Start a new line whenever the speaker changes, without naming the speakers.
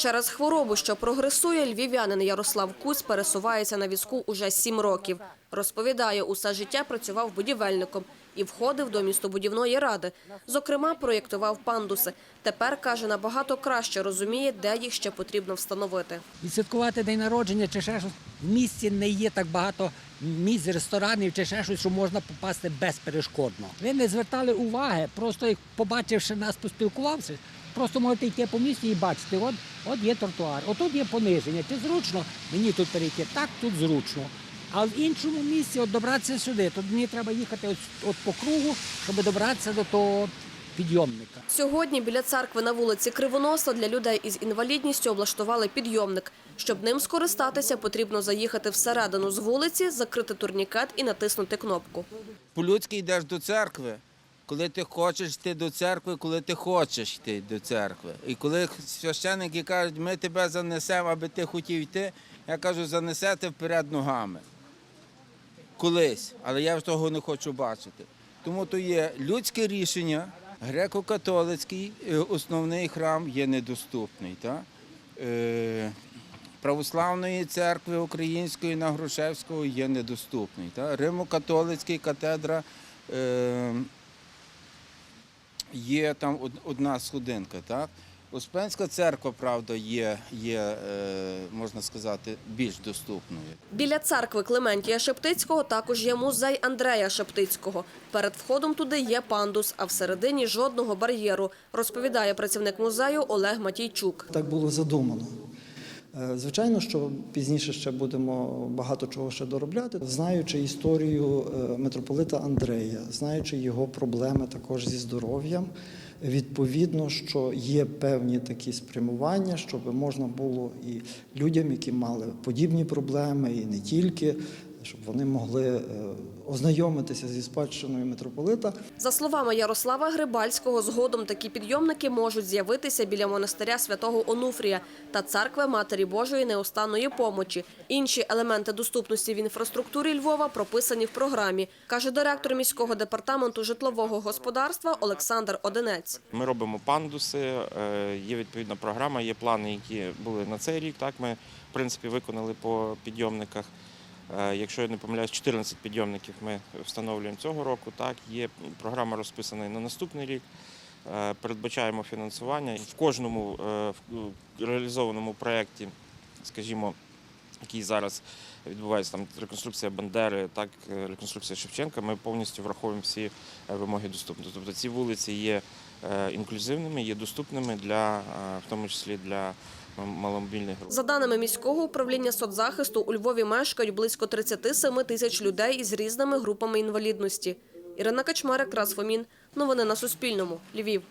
Через хворобу, що прогресує, львів'янин Ярослав Кусь пересувається на візку уже сім років. Розповідає, усе життя працював будівельником і входив до містобудівної ради. Зокрема, проєктував пандуси. Тепер, каже, набагато краще розуміє, де їх ще потрібно встановити.
Відсвяткувати день народження чи ще щось. В місті не є так багато місць, ресторанів чи ще щось, що можна попасти безперешкодно. Ви не звертали уваги, просто як побачивши нас, поспілкувався, просто можете йти по місті і бачити, от, от є тротуар, отут є пониження. Чи зручно мені тут перейти? Так, тут зручно. А в іншому місці от добратися сюди, тут мені треба їхати от, от по кругу, щоб добратися до того підйомника.
Сьогодні біля церкви на вулиці Кривоноса для людей із інвалідністю облаштували підйомник. Щоб ним скористатися, потрібно заїхати всередину з вулиці, закрити турнікет і натиснути кнопку.
По-людськи йдеш до церкви. Коли ти хочеш йти до церкви, коли ти хочеш йти до церкви. І коли священники кажуть, ми тебе занесемо, аби ти хотів йти, я кажу, занесете вперед ногами. Колись, але я того не хочу бачити. Тому то є людське рішення, греко-католицький е, основний храм є недоступний. Так? Е, Православної церкви української на Грушевського є недоступний. Римо-католицький катедра е, є там одна сходинка. Так? Успенська церква, правда, є, є е, можна сказати, більш доступною.
Біля церкви Клементія Шептицького також є музей Андрея Шептицького. Перед входом туди є пандус, а всередині жодного бар'єру, розповідає працівник музею Олег Матійчук.
Так було задумано. Е, Звичайно, що пізніше ще будемо багато чого ще доробляти. Знаючи історію е, митрополита Андрея, знаючи його проблеми також зі здоров'ям, відповідно, що є певні такі спрямування, щоб можна було і людям, які мали подібні проблеми, і не тільки, щоб вони могли е, ознайомитися зі спадщиною митрополита.
За словами Ярослава Грибальського, згодом такі підйомники можуть з'явитися біля монастиря святого Онуфрія та церкви Матері Божої неостанної помочі. Інші елементи доступності в інфраструктурі Львова прописані в програмі, каже директор міського департаменту житлового господарства Олександр Одинець.
Ми робимо пандуси, е, є відповідна програма, є плани, які були на цей рік. Так, ми в принципі виконали по підйомниках. Е, Якщо я не помиляюсь, 14 підйомників ми встановлюємо цього року. Так, є програма розписана і на наступний рік. Е, Передбачаємо фінансування в кожному е, реалізованому проєкті, скажімо, який зараз відбувається там реконструкція Бандери, так реконструкція Шевченка. Ми повністю враховуємо всі вимоги доступності. Тобто ці вулиці є інклюзивними, є доступними для в тому числі для маломобільних груп.
За даними міського управління соцзахисту, у Львові мешкають близько 37 тисяч людей із різними групами інвалідності. Ірина Качмарик, Крас Фомін. Новини на Суспільному. Львів.